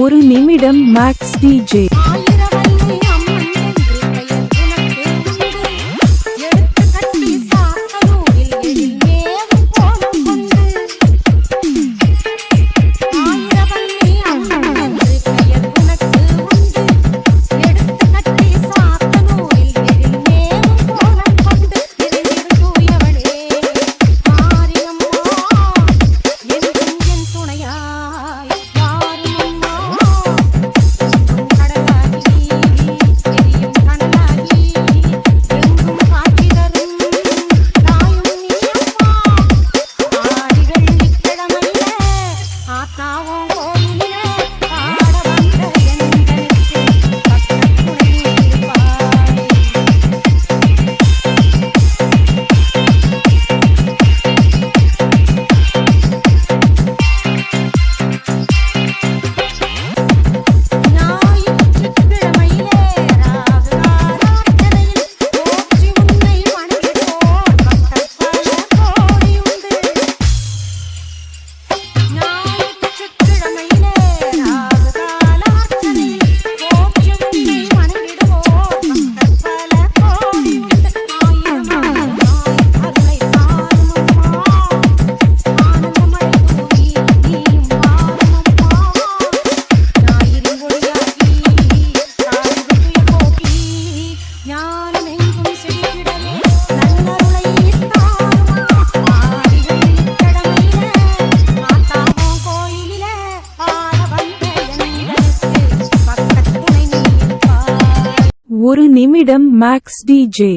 ஒரு நிமிடம் maths DJ ஒரு நிமிடம் மேக்ஸ் டிஜே